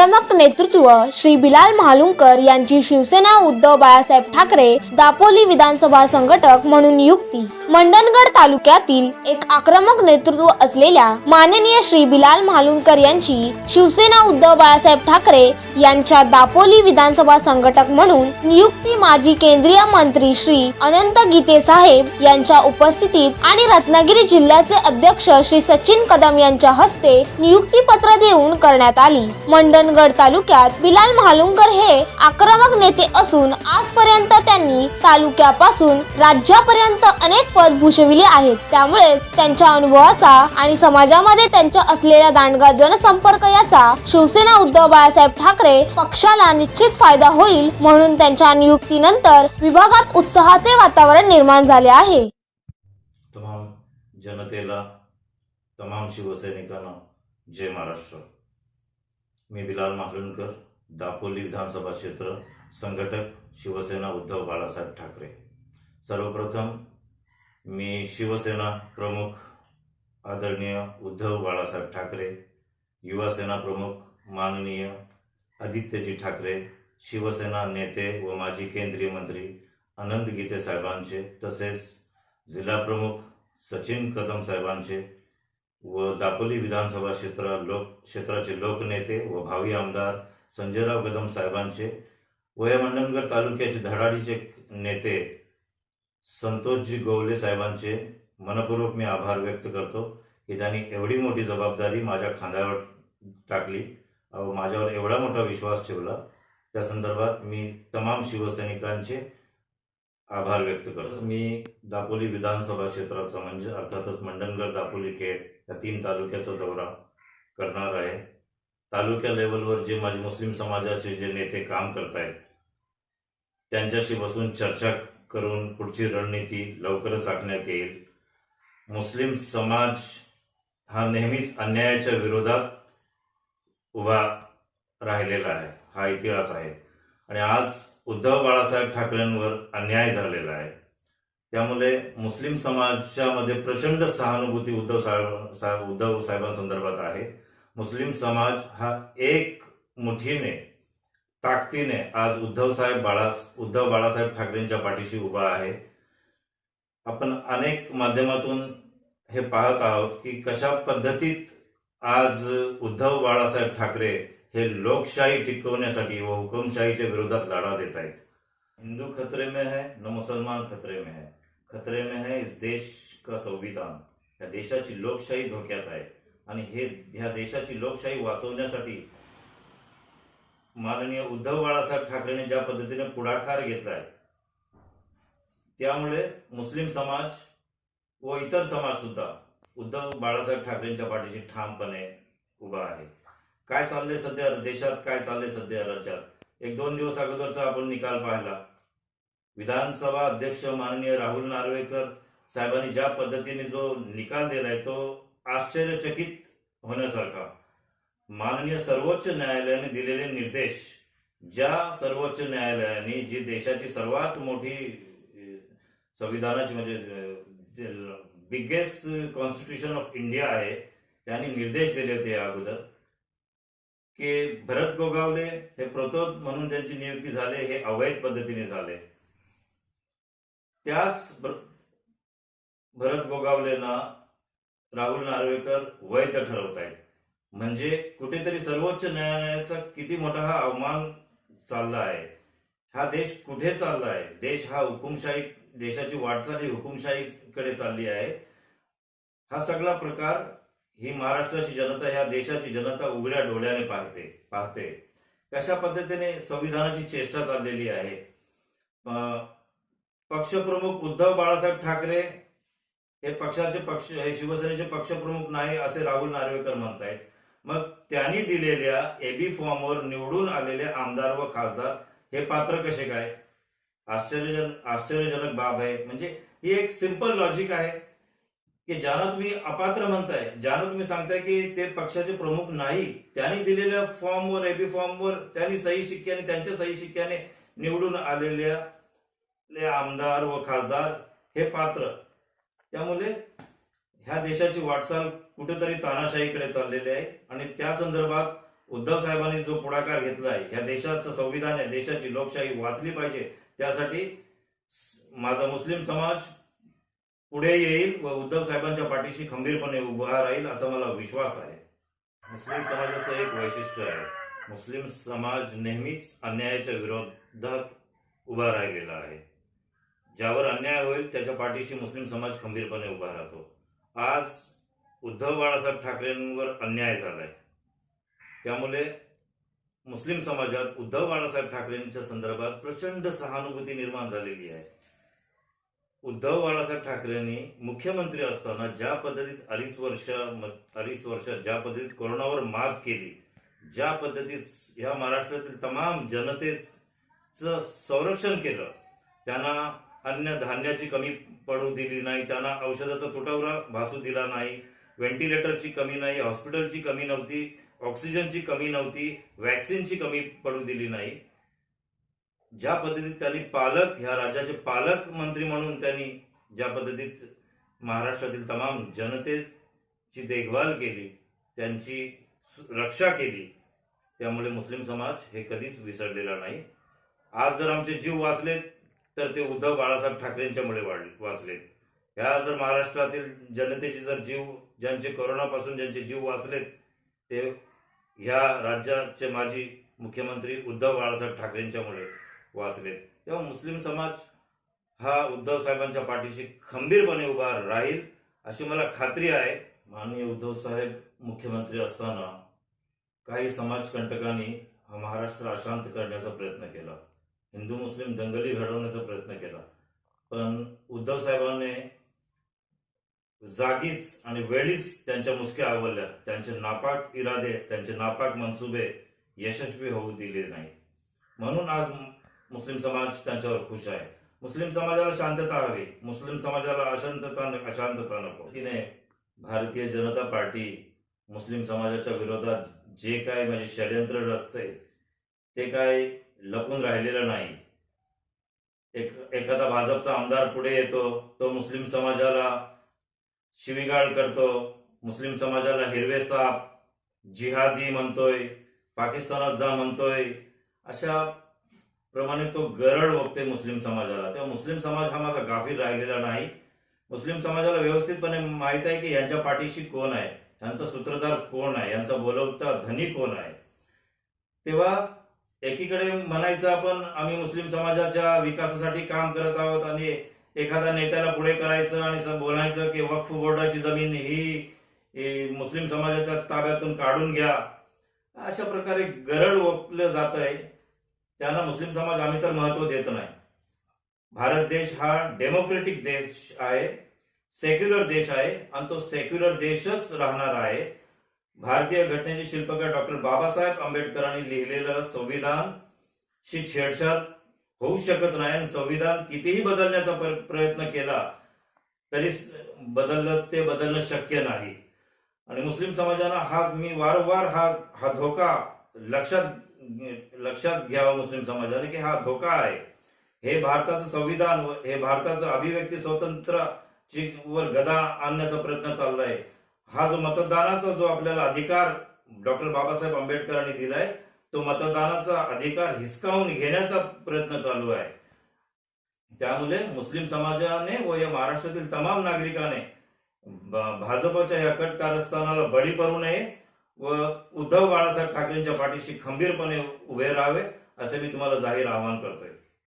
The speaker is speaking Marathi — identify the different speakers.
Speaker 1: आक्रमक नेतृत्व श्री बिलाल महालुंकर यांची शिवसेना उद्धव बाळासाहेब ठाकरे दापोली विधानसभा संघटक म्हणून नियुक्ती. मंडणगड तालुक्यातील एक आक्रमक नेतृत्व असलेल्या माननीय श्री बिलाल महालुंकर यांची शिवसेना उद्धव बाळासाहेब ठाकरे यांच्या दापोली विधानसभा संघटक म्हणून नियुक्ती माजी केंद्रीय मंत्री श्री अनंत गीते साहेब यांच्या उपस्थितीत आणि रत्नागिरी जिल्ह्याचे अध्यक्ष श्री सचिन कदम यांच्या हस्ते नियुक्ती पत्र देऊन करण्यात आली. मंडणगड तालुक्यात बिलाल महालुंगर हे आक्रमक नेते असून आजपर्यंत त्यांनी तालुक्यापासून राज्यापर्यंत अनेक पद भूषविले आहेत. त्यामुळेच त्यांच्या अनुभवाचा आणि समाजामध्ये त्यांच्या असलेल्या दांडगा जनसंपर्क याचा शिवसेना उद्धव बाळासाहेब ठाकरे पक्षाला निश्चित फायदा होईल म्हणून त्यांच्या नियुक्तीनंतर विभागात उत्साहाचे वातावरण निर्माण झाले आहे.
Speaker 2: तमाम जनतेला तमाम शिवसैनिकांना जय महाराष्ट्र. मी बिलाल माहलुनकर दापोली विधानसभा क्षेत्र संघटक शिवसेना उद्धव बाळासाहेब ठाकरे. सर्वप्रथम मी शिवसेना प्रमुख आदरणीय उद्धव बाळासाहेब ठाकरे युवासेना प्रमुख माननीय आदित्यजी ठाकरे शिवसेना नेते व माजी केंद्रीय मंत्री अनंत गीते साहेबांचे तसेच जिल्हाप्रमुख सचिन कदम साहेबांचे व दापोली विधानसभा क्षेत्र लोक क्षेत्राचे लोकनेते व भावी आमदार संजयराव कदम साहेबांचे व या मंडणगड तालुक्याचे धडाडीचे नेते संतोषजी गोवले साहेबांचे मनपूर्वक मी आभार व्यक्त करतो की त्यांनी एवढी मोठी जबाबदारी माझ्या खांद्यावर टाकली व माझ्यावर एवढा मोठा विश्वास ठेवला. त्या संदर्भात मी तमाम शिवसैनिकांचे आभार व्यक्त करतो. मी दापोली विधानसभा क्षेत्राचा म्हणजे अर्थातच मंडणगड दापोली खेड या तीन तालुक्याचा दौरा करणार आहे. तालुक्या लेवलवर जे माझे मुस्लिम समाजाचे जे नेते काम करतायत त्यांच्याशी बसून चर्चा करून पुढची रणनीती लवकरच आखण्यात येईल. मुस्लिम समाज हा नेहमीच अन्यायाच्या विरोधात उभा राहिलेला आहे. हा इतिहास आहे. आणि आज उद्धव बाळासाहेब ठाकरेंवर अन्याय झालेला आहे. त्यामुळे मुस्लिम समाजामध्ये प्रचंड सहानुभूती उद्धव साहेब साहेब उद्धव साहेबांसंदर्भात आहे. मुस्लिम समाज हा एक मुठीने ताकदीने आज उद्धव साहेब बाळा उद्धव बाळासाहेब ठाकरेंच्या पाठीशी उभा आहे. आपण अनेक माध्यमातून हे पाहत आहोत की कशा पद्धतीत आज उद्धव बाळासाहेब ठाकरे हे लोकशाही टिकवण्यासाठी व हुकुमशाहीच्या विरोधात लढा देत आहेत. हिंदू खतरे में है न मुसलमान खतरे में है. खतरे में है इस देश का संविधान. या देशाची लोकशाही धोक्यात आहे. आणि हे ह्या देशाची लोकशाही वाचवण्यासाठी माननीय उद्धव बाळासाहेब ठाकरेने ज्या पद्धतीने पुढाकार घेतलाय त्यामुळे मुस्लिम समाज व इतर समाज सुद्धा उद्धव बाळासाहेब ठाकरेंच्या पाठीशी ठामपणे उभा आहे. काय चाललंय सध्या? देशात काय चाललंय सध्या राज्यात? एक दोन दिवस अगोदरचा आपण निकाल पाहिला. विधानसभा अध्यक्ष माननीय राहुल नार्वेकर साहेबांनी ज्या पद्धतीने जो निकाल दिलाय तो आश्चर्यचकित होण्यासारखा. माननीय सर्वोच्च न्यायालयाने दिलेले निर्देश ज्या सर्वोच्च न्यायालयाने जी देशाची सर्वात मोठी संविधानाची म्हणजे बिगेस्ट कॉन्स्टिट्यूशन ऑफ इंडिया आहे त्यांनी निर्देश दिले होते या अगोदर. की भरत गोगावले हे प्रतोद म्हणून त्यांची नियुक्ती झाले हे अवैध पद्धतीने झाले. त्याच भरत गोगावलेना राहुल नार्वेकर वैध ठरवत आहेत म्हणजे कुठेतरी सर्वोच्च न्यायालयाचा किती मोठा हा अवमान चालला आहे. हा देश कुठे चालला आहे? देश हा हुकुमशाही देशाची वाटचाल ही हुकुमशाहीकडे चालली आहे. हा सगळा प्रकार ही महाराष्ट्राची जनता ह्या देशाची जनता उघड्या डोळ्याने पाहते पाहते. कशा पद्धतीने संविधानाची चेष्टा चाललेली आहे? पक्षप्रमुख उद्धव बाळासाहेब ठाकरे हे पक्षाचे पक्ष हे शिवसेनेचे पक्षप्रमुख नाही असे राहुल नार्वेकर म्हणतायत. मग त्यांनी दिलेल्या एबी फॉर्मवर निवडून आलेले आमदार व खासदार हे पात्र कसे काय? आश्चर्यजन आश्चर्यजनक बाब आहे. म्हणजे ही एक सिंपल लॉजिक आहे. की ज्यांना तुम्ही अपात्र म्हणताय ज्यांना तुम्ही सांगताय की ते पक्षाचे प्रमुख नाही. त्यांनी दिलेल्या फॉर्मवर एबी फॉर्मवर त्यांनी सही शिक्क्याने त्यांच्या सही शिक्क्याने निवडून आलेल्या आमदार व खासदार हे पात्र. त्यामुळे ह्या देशाची वाटचाल कुठेतरी तानाशाहीकडे चाललेली आहे. आणि त्या संदर्भात उद्धव साहेबांनी जो पुढाकार घेतला आहे ह्या देशाचं संविधान आहे देशाची लोकशाही वाचली पाहिजे. त्यासाठी माझा मुस्लिम समाज पुढे येईल व उद्धव साहेबांच्या पाठीशी खंबीरपणे उभा राहील असा मला विश्वास आहे. मुस्लिम समाजाचं एक वैशिष्ट्य आहे. मुस्लिम समाज नेहमीच अन्यायाच्या विरोधात उभा राहिलेला आहे. ज्यावर अन्याय होईल त्याच्या पाठीशी मुस्लिम समाज खंबीरपणे उभा राहतो. आज उद्धव बाळासाहेब ठाकरेंवर अन्याय झालाय. त्यामुळे मुस्लिम समाजात उद्धव बाळासाहेब ठाकरेंच्या संदर्भात प्रचंड सहानुभूती निर्माण झालेली आहे. उद्धव बाळासाहेब ठाकरेंनी मुख्यमंत्री असताना ज्या पद्धतीत अडीच वर्ष अडीच वर्षात ज्या पद्धतीत कोरोनावर मात केली ज्या पद्धतीत या महाराष्ट्रातील तमाम जनतेचं संरक्षण केलं त्यांना अन्न धान्याची कमी पडू दिली नाही त्यांना औषधाचा तुटवडा भासू दिला नाही व्हेंटिलेटरची कमी नाही हॉस्पिटलची कमी नव्हती ऑक्सिजनची कमी नव्हती व्हॅक्सिनची कमी पडू दिली नाही. ज्या पद्धतीत त्यांनी पालक ह्या राज्याचे पालक मंत्री म्हणून त्यांनी ज्या पद्धतीत महाराष्ट्रातील तमाम जनतेची देखभाल केली त्यांची रक्षा केली त्यामुळे मुस्लिम समाज हे कधीच विसरलेला नाही. आज जर आमचे जीव वाचले तर ते उद्धव बाळासाहेब ठाकरेंच्यामुळे वाचलेत. ह्या जर महाराष्ट्रातील जनतेचे जर जीव ज्यांचे कोरोनापासून ज्यांचे जीव वाचलेत ते ह्या राज्याचे माजी मुख्यमंत्री उद्धव बाळासाहेब ठाकरेंच्यामुळे वाचलेत. तेव्हा मुस्लिम समाज हा उद्धव साहेबांच्या पाठीशी खंबीरपणे उभा राहील अशी मला खात्री आहे. माननीय उद्धव साहेब मुख्यमंत्री असताना काही समाजकंटकांनी हा महाराष्ट्र अशांत करण्याचा प्रयत्न केला. हिंदू मुस्लिम दंगली घडवण्याचा प्रयत्न केला. पण उद्धव साहेबांनी जागीच आणि वेळीच त्यांच्या मुसक्या आवरल्या. त्यांचे नापाक इरादे त्यांचे नापाक मनसुबे यशस्वी होऊ दिले नाही म्हणून आज मुस्लिम समाज त्यांच्यावर खुश आहे. मुस्लिम समाजाला शांतता हवी. मुस्लिम समाजाला अशांतता अशांतता नको. तिने भारतीय जनता पार्टी मुस्लिम समाजाच्या विरोधात जे काय म्हणजे षडयंत्र रचते ते काय लपून राहिलेलं नाही. एक एखादा भाजपचा आमदार पुढे येतो तो मुस्लिम समाजाला शिवीगाळ करतो. मुस्लिम समाजाला हिरवे साप जिहादी म्हणतोय पाकिस्तानात जा म्हणतोय. अशा प्रमाणे तो गरळ बघते मुस्लिम समाजाला. तेव्हा मुस्लिम समाज हा माझा गाफील राहिलेला नाही. मुस्लिम समाजाला व्यवस्थितपणे माहीत आहे की यांच्या पाठीशी कोण आहे? यांचा सूत्रधार कोण आहे? यांचा बोलवता धनी कोण आहे? तेव्हा एकीकडे म्हणायचं आपण आम्ही मुस्लिम समाजाच्या विकासासाठी काम करत आहोत आणि एखाद्या नेत्याला पुढे करायचं आणि बोलायचं की वक्फ बोर्डाची जमीन ही मुस्लिम समाजाच्या ताब्यातून काढून घ्या. अशा प्रकारे गरळ ओपलं जात आहे त्यांना मुस्लिम समाज आम्ही तर महत्त्व देत नाही. भारत देश हा डेमोक्रेटिक देश आहे सेक्युलर देश आहे आणि तो सेक्युलर देशच राहणार आहे. भारतीय घटनेचे शिल्पकार डॉक्टर बाबासाहेब आंबेडकरांनी लिहिलेलं संविधान शी छेडछाड होऊ शकत नाही आणि संविधान कितीही बदलण्याचा प्रयत्न केला तरी बदललं ते बदलणं शक्य नाही. आणि मुस्लिम समाजाला हा मी वारंवार हा हा धोका लक्षात लक्षात घ्यावा मुस्लिम समाजाने की हा धोका आहे. हे भारताचं संविधान व हे भारताचं अभिव्यक्ती स्वातंत्र्याची वर गदा आणण्याचा प्रयत्न चाललाय. हा जो मतदानाचा जो आपल्याला अधिकार डॉक्टर बाबासाहेब आंबेडकरांनी दिलाय तो मतदानाचा अधिकार हिसकावून घेण्याचा प्रयत्न चालू आहे. त्यामुळे मुस्लिम समाजाने व या महाराष्ट्रातील तमाम नागरिकाने भाजपच्या या कट कारस्थानाला बळी पडू नये. व उद्धव बाळासाहेब ठाकरेंच्या पाठीशी खंबीरपणे उभे राहावे असे मी तुम्हाला जाहीर आवाहन करतोय.